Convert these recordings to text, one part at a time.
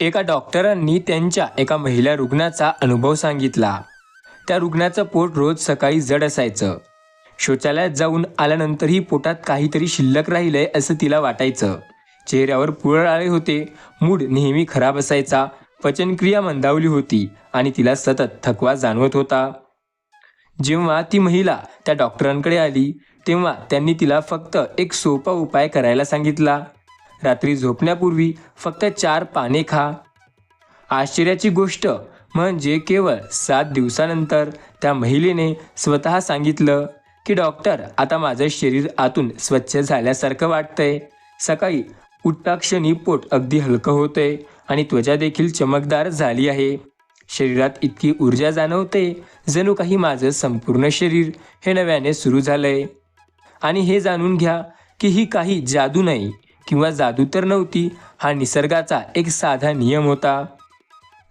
एका डॉक्टरांनी त्यांच्या एका महिला रुग्णाचा अनुभव सांगितला. त्या रुग्णाचं पोट रोज सकाळी जड असायचं. शौचालयात जाऊन आल्यानंतरही पोटात काहीतरी शिल्लक राहिलंय असं तिला वाटायचं. चेहऱ्यावर पुरळ आले होते मूड नेहमी खराब असायचा पचनक्रिया मंदावली होती आणि तिला सतत थकवा जाणवत होता. जेव्हा ती महिला त्या डॉक्टरांकडे आली तेव्हा त्यांनी तिला फक्त एक सोपा उपाय करायला सांगितला. रात्री झोपण्यापूर्वी फक्त चार पाने खा. आश्चर्याची गोष्ट म्हणजे केवळ सात दिवसानंतर त्या महिलेने स्वतः सांगितलं की डॉक्टर आता माझं शरीर आतून स्वच्छ झाल्यासारखं वाटतंय. सकाळी उठताक्षणी पोट अगदी हलकं होतंय आणि त्वचा देखील चमकदार झाली आहे. शरीरात इतकी ऊर्जा जाणवते जणू काही माझं संपूर्ण शरीर हे नव्याने सुरू झालंय. आणि हे जाणून घ्या की ही काही जादू नाही किंवा जादू तर नव्हती हा निसर्गाचा एक साधा नियम होता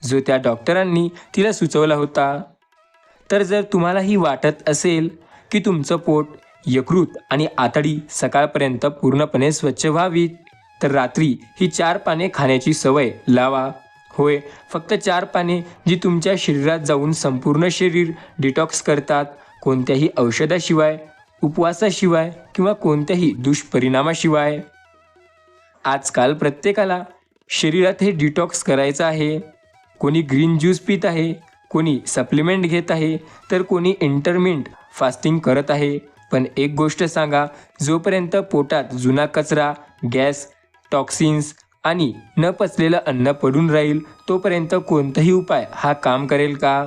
जो त्या डॉक्टरांनी तिला सुचवला होता. तर जर तुम्हालाही वाटत असेल की तुमचं पोट यकृत आणि आतडी सकाळपर्यंत पूर्णपणे स्वच्छ व्हावी तर रात्री ही चार पाने खाण्याची सवय लावा. होय फक्त चार पाने जी तुमच्या शरीरात जाऊन संपूर्ण शरीर डिटॉक्स करतात कोणत्याही औषधाशिवाय उपवासाशिवाय किंवा कोणत्याही दुष्परिणामाशिवाय. आजकाल प्रत्येकाला शरीरात हे डिटॉक्स करायचं आहे. कोणी ग्रीन ज्यूस पित आहे कोणी सप्लिमेंट घेत आहे तर कोणी इंटरमिंट फास्टिंग करत आहे. पण एक गोष्ट सांगा जोपर्यंत पोटात जुना कचरा गॅस टॉक्सिन्स आणि न पचलेलं अन्न पडून राहील तोपर्यंत कोणताही उपाय हा काम करेल का?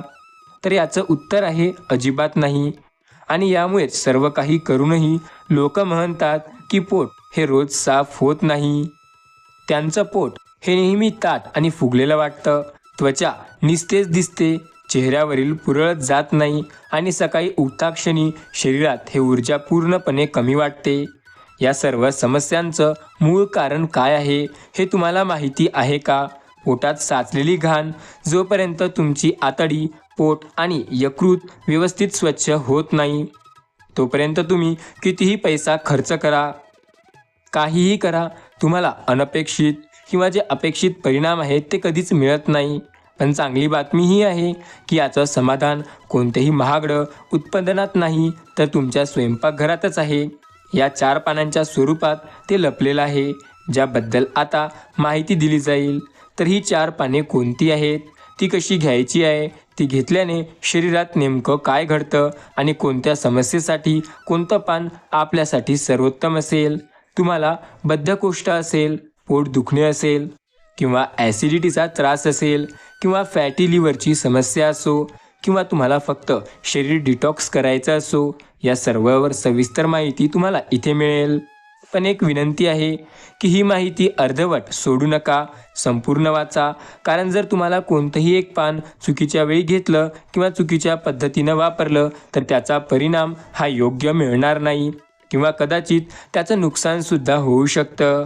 तर याचं उत्तर आहे अजिबात नाही. आणि यामुळेच सर्व काही करूनही लोक म्हणतात की पोट हे रोज साफ होत नाही. त्यांचं पोट हे नेहमी ताट आणि फुगलेलं वाटतं. त्वचा निस्तेज दिसते चेहऱ्यावरील पुरळत जात नाही आणि सकाळी उठताक्षणी शरीरात हे ऊर्जा पूर्णपणे कमी वाटते. या सर्व समस्यांचं मूळ कारण काय आहे हे तुम्हाला माहिती आहे का? पोटात साचलेली घाण जोपर्यंत तुमची आतडी पोट आणि यकृत व्यवस्थित स्वच्छ होत नाही तोपर्यंत तुम्ही कितीही पैसा खर्च करा. काहीही करा तुम्हाला अनपेक्षित किंवा जे अपेक्षित परिणाम आहेत ते कधीच मिळत नाही. पण चांगली बातमी ही आहे की याचं समाधान कोणतेही महागडं उत्पादनात नाही तर तुमच्या स्वयंपाकघरातच आहे. या चार पानांच्या स्वरूपात ते लपलेलं आहे ज्याबद्दल आता माहिती दिली जाईल. तर ही चार पाने कोणती आहेत? ती कशी घ्यायची आहे? ती घेतल्याने शरीरात नेमकं काय घडतं? आणि कोणत्या समस्येसाठी कोणतं पान आपल्यासाठी सर्वोत्तम असेल? तुम्हाला बद्धकोष्ठ असेल पोट दुखणे असेल किंवा ॲसिडिटीचा त्रास असेल किंवा फॅटी लिव्हरची समस्या असो किंवा तुम्हाला फक्त शरीर डिटॉक्स करायचं असो या सर्वावर सविस्तर माहिती तुम्हाला इथे मिळेल. पण एक विनंती आहे की ही माहिती अर्धवट सोडू नका संपूर्ण वाचा कारण जर तुम्हाला कोणतंही एक पान चुकीच्या वेळी घेतलं किंवा चुकीच्या पद्धतीनं वापरलं तर त्याचा परिणाम हा योग्य मिळणार नाही. किंवा कदाचित त्याचं नुकसानसुद्धा होऊ शकतं.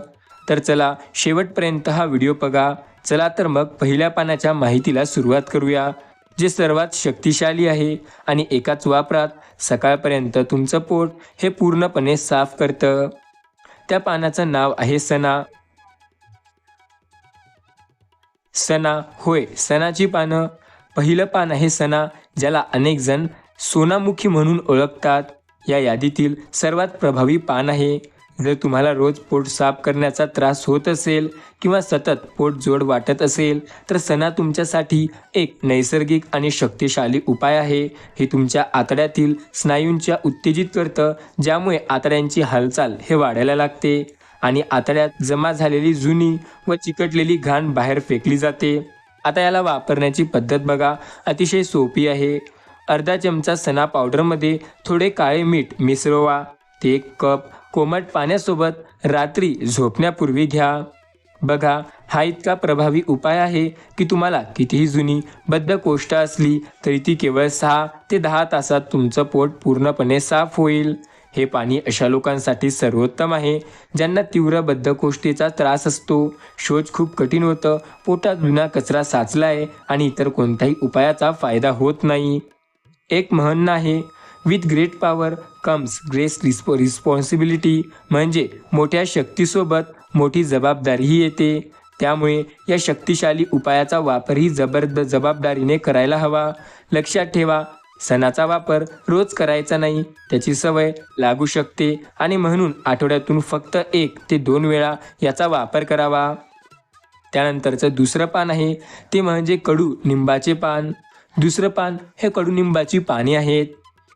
तर चला शेवटपर्यंत हा व्हिडिओ बघा. चला तर मग पहिल्या पानाच्या माहितीला सुरुवात करूया जे सर्वात शक्तिशाली आहे आणि एकाच वापरात सकाळपर्यंत तुमचं पोट हे पूर्णपणे साफ करतं. त्या पानाचं नाव आहे सणा सणा होय सणाची पानं. पहिलं पान आहे सणा ज्याला अनेक जण सोनामुखी म्हणून ओळखतात. या यादीतील सर्वात प्रभावी पान आहे. जर तुम्हाला रोज पोट साफ करण्याचा त्रास होत असेल किंवा सतत पोट जोड वाटत असेल तर सणा तुमच्यासाठी एक नैसर्गिक आणि शक्तिशाली उपाय आहे. हे तुमच्या आतड्यातील स्नायूंच्या उत्तेजित करतं ज्यामुळे आतड्यांची हालचाल हे वाढायला लागते आणि आतड्यात जमा झालेली जुनी व चिकटलेली घाण बाहेर फेकली जाते. आता याला वापरण्याची पद्धत बघा. अतिशय सोपी आहे. अर्धा चमचा सणा पावडरमध्ये थोडे काळे मीठ मिसळवा. ते एक कप कोमट पाण्यासोबत रात्री झोपण्यापूर्वी घ्या. बघा हा इतका प्रभावी उपाय आहे की तुम्हाला कितीही जुनी बद्धकोष्ठ असली तरी ती केवळ सहा ते दहा तासात तुमचं पोट पूर्णपणे साफ होईल. हे पाणी अशा लोकांसाठी सर्वोत्तम आहे ज्यांना तीव्र बद्धकोष्ठेचा त्रास असतो. शोच खूप कठीण होतं पोटात जुना कचरा साचला आहे आणि इतर कोणत्याही उपायाचा फायदा होत नाही. एक म्हणणं आहे with great power comes great रिस्पो responsibility म्हणजे मोठ्या शक्तीसोबत मोठी जबाबदारीही येते. त्यामुळे या शक्तिशाली उपायाचा वापरही जबरद जबाबदारीने करायला हवा. लक्षात ठेवा सणाचा वापर रोज करायचा नाही त्याची सवय लागू शकते आणि म्हणून आठवड्यातून फक्त एक ते दोन वेळा याचा वापर करावा. त्यानंतरचं दुसरं पान आहे ते म्हणजे कडू निंबाचे पान. दुसरं पान हे कडुनिंबाची पाने आहेत.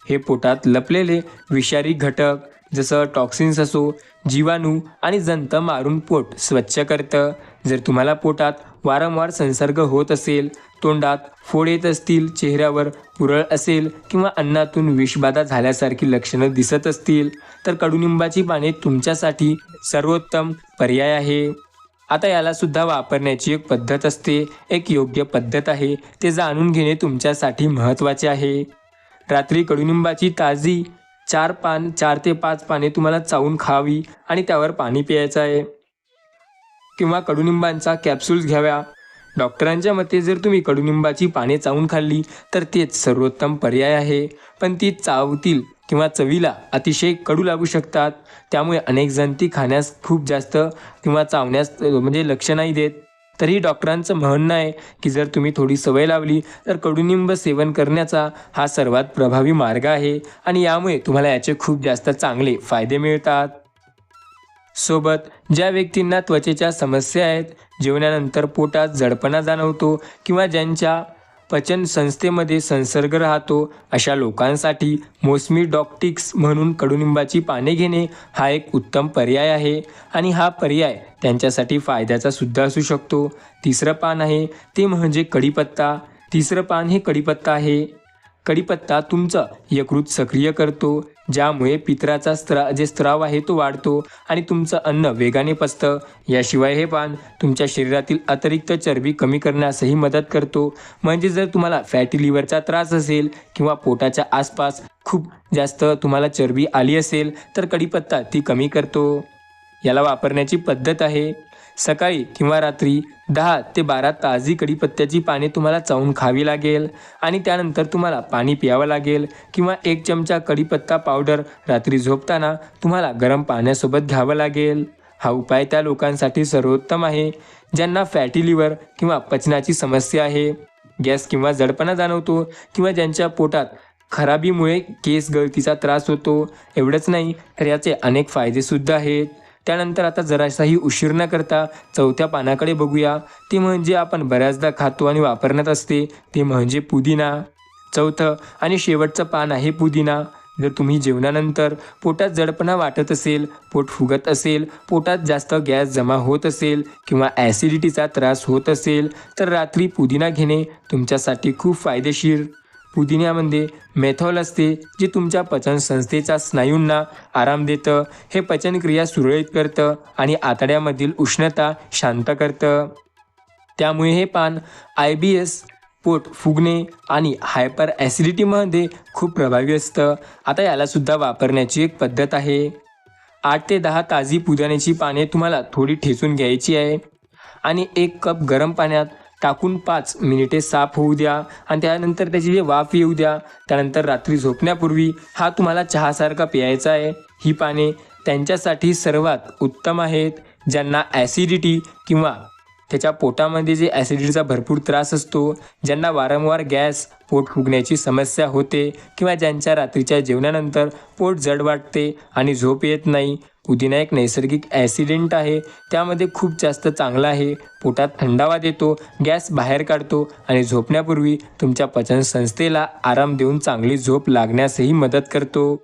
हे पोटात लपलेले विषारी घटक जसं टॉक्सिन्स असो जीवाणू आणि जंत मारून पोट स्वच्छ करतं. जर तुम्हाला पोटात वारंवार संसर्ग होत असेल तोंडात फोड येत असतील चेहऱ्यावर पुरळ असेल किंवा अन्नातून विषबाधा झाल्यासारखी लक्षणं दिसत असतील तर कडुनिंबाची पाने तुमच्यासाठी सर्वोत्तम पर्याय आहे. आता याला सुद्धा वापरण्याची एक पद्धत असते. एक योग्य पद्धत आहे. ते जाणून घेणे तुमच्यासाठी महत्त्वाचे आहे. रात्री कडुनिंबाची ताजी चार पान चार ते पाच पाने तुम्हाला चावून खावी आणि त्यावर पाणी प्यायचं आहे. किंवा कडुनिंबांचा कॅप्सूल्स घ्याव्या. डॉक्टरांच्या मते जर तुम्ही कडुनिंबाची पाने चावून खाल्ली तर तेच सर्वोत्तम पर्याय आहे. पण ती चावतील किंवा चवीला अतिशय कडू लागू शकतात. त्यामुळे अनेक जण ती खाण्यास खूप जास्त किंवा चावण्यास म्हणजे लक्ष नाही देत. तरी डॉक्टरांचं म्हणणं आहे की जर तुम्ही थोडी सवय लावली तर कडुनिंब सेवन करण्याचा हा सर्वात प्रभावी मार्ग आहे आणि यामुळे तुम्हाला याचे खूप जास्त चांगले फायदे मिळतात. सोबत ज्या व्यक्तींना त्वचेच्या समस्या आहेत जेवणानंतर पोटात जडपणा जाणवतो किंवा ज्यांच्या पचन संस्थेमध्ये संसर्ग राहतो अशा लोकांसाठी मोसमी डॉक्टिक्स म्हणून कडुनिंबाची पाने घेणे हा एक उत्तम पर्याय आहे आणि हा पर्याय त्यांच्यासाठी फायद्याचा सुद्धा असू शकतो. तिसरं पान आहे ते म्हणजे कढीपत्ता. तिसरं पान हे कढीपत्ता आहे. कढीपत्ता तुमचं यकृत सक्रिय करतो ज्यामुळे पित्राचा स्त्रा जे स्त्राव आहे तो वाढतो आणि तुमचं अन्न वेगाने पचतं. याशिवाय हे पान तुमच्या शरीरातील अतिरिक्त चरबी कमी करण्यासही मदत करतो. म्हणजे जर तुम्हाला फॅटी लिव्हरचा त्रास असेल किंवा पोटाच्या आसपास खूप जास्त तुम्हाला चरबी आली असेल तर कढीपत्ता ती कमी करतो. याला वापरण्याची पद्धत आहे. सकाळी किंवा रात्री दहा ते बारा ताजी कढीपत्त्याची पाने तुम्हाला चावून खावी लागेल आणि त्यानंतर तुम्हाला पाणी प्यावं लागेल किंवा एक चमचा कढीपत्ता पावडर रात्री झोपताना तुम्हाला गरम पाण्यासोबत घ्यावं लागेल. हा उपाय त्या लोकांसाठी सर्वोत्तम आहे ज्यांना फॅटी लिव्हर किंवा पचनाची समस्या आहे. गॅस किंवा जडपणा जाणवतो किंवा ज्यांच्या पोटात खराबीमुळे केस गळतीचा त्रास होतो एवढंच नाही तर याचे अनेक फायदेसुद्धा आहेत. त्यानंतर आता जरासाही उशीर न करता चौथ्या पानाकडे बघूया. ते म्हणजे आपण बऱ्याचदा खातो आणि वापरण्यात असते. ते म्हणजे पुदिना. चौथं आणि शेवटचं पान आहे पुदिना. जर तुम्ही जेवणानंतर पोटात जडपणा वाटत असेल पोट फुगत असेल पोटात जास्त गॅस जमा होत असेल किंवा ॲसिडिटीचा त्रास होत असेल तर रात्री पुदिना घेणे तुमच्यासाठी खूप फायदेशीर. पुदिन्यामध्ये मेथॉल असते जे तुमच्या पचनसंस्थेच्या स्नायूंना आराम देतं. हे पचनक्रिया सुरळीत करतं आणि आतड्यामधील उष्णता शांत करतं. त्यामुळे हे पान आय बी एस पोट फुगणे आणि हायपर ॲसिडिटीमध्ये खूप प्रभावी असतं. आता यालासुद्धा वापरण्याची एक पद्धत आहे. आठ ते दहा ताजी पुदिन्याची पाने तुम्हाला थोडी ठेचून घ्यायची आहे. आणि एक कप गरम पाण्यात टाकून पाच मिनिटे साफ होऊ द्या आणि त्यानंतर त्याची जे वाफ येऊ द्या त्यानंतर रात्री झोपण्यापूर्वी हा तुम्हाला चहासारखा प्यायचा आहे. ही पाने त्यांच्यासाठी सर्वात उत्तम आहेत. ज्यांना ॲसिडिटी किंवा त्याच्या पोटामध्ये जे ॲसिडिटीचा भरपूर त्रास असतो ज्यांना वारंवार गॅस पोट फुगण्याची समस्या होते किंवा ज्यांच्या रात्रीच्या जेवणानंतर पोट जड वाटते आणि झोप येत नाही पुदिना एक नैसर्गिक ॲसिडेंट आहे त्यामध्ये खूप जास्त चांगला आहे. पोटात थंडावा देतो गॅस बाहेर काढतो आणि झोपण्यापूर्वी तुमच्या पचनसंस्थेला आराम देऊन चांगली झोप लागण्यासही मदत करतो.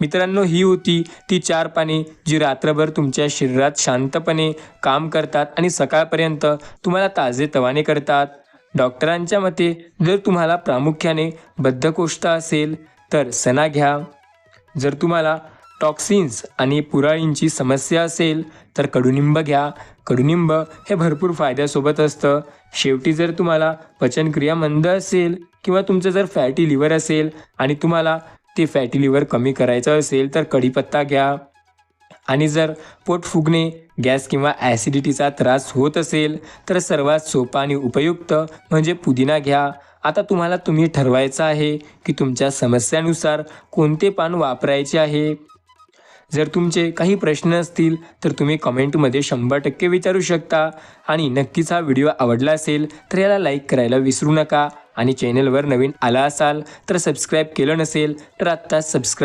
मित्रांनो ही होती ती चार पाने जी रात्रभर तुमच्या शरीरात शांतपणे काम करतात आणि सकाळपर्यंत तुम्हाला ताजे तवाने करतात. डॉक्टरांच्या मते जर तुम्हाला प्रामुख्याने बद्धकोष्ठता असेल तर सणा घ्या. जर तुम्हाला टॉक्सिन्स आणि पुराळींची समस्या असेल तर कडुनिंब घ्या. कडुनिंब हे भरपूर फायद्यासोबत असतं. शेवटी जर तुम्हाला पचनक्रिया मंद असेल किंवा तुमचं जर फॅटी लिव्हर असेल आणि तुम्हाला ते फॅटी लिव्हर कमी करायचं असेल तर कढीपत्ता घ्या. आणि जर पोट फुगणे गॅस किंवा ॲसिडिटीचा त्रास होत असेल तर सर्वात सोपा आणि उपयुक्त म्हणजे पुदिना घ्या. आता तुम्हाला तुम्ही ठरवायचं आहे की तुमच्या समस्यानुसार कोणते पान वापरायचे आहे? जर तुमचे काही प्रश्न असतील तर तुम्ही कमेंटमध्ये शंभर टक्के विचारू शकता. आणि नक्कीच हा व्हिडिओ आवडला असेल तर याला लाईक करायला विसरू नका. आणि चॅनलवर नवीन आला असाल तर सबस्क्राईब केलं नसेल तर आत्ताच सबस्क्राईब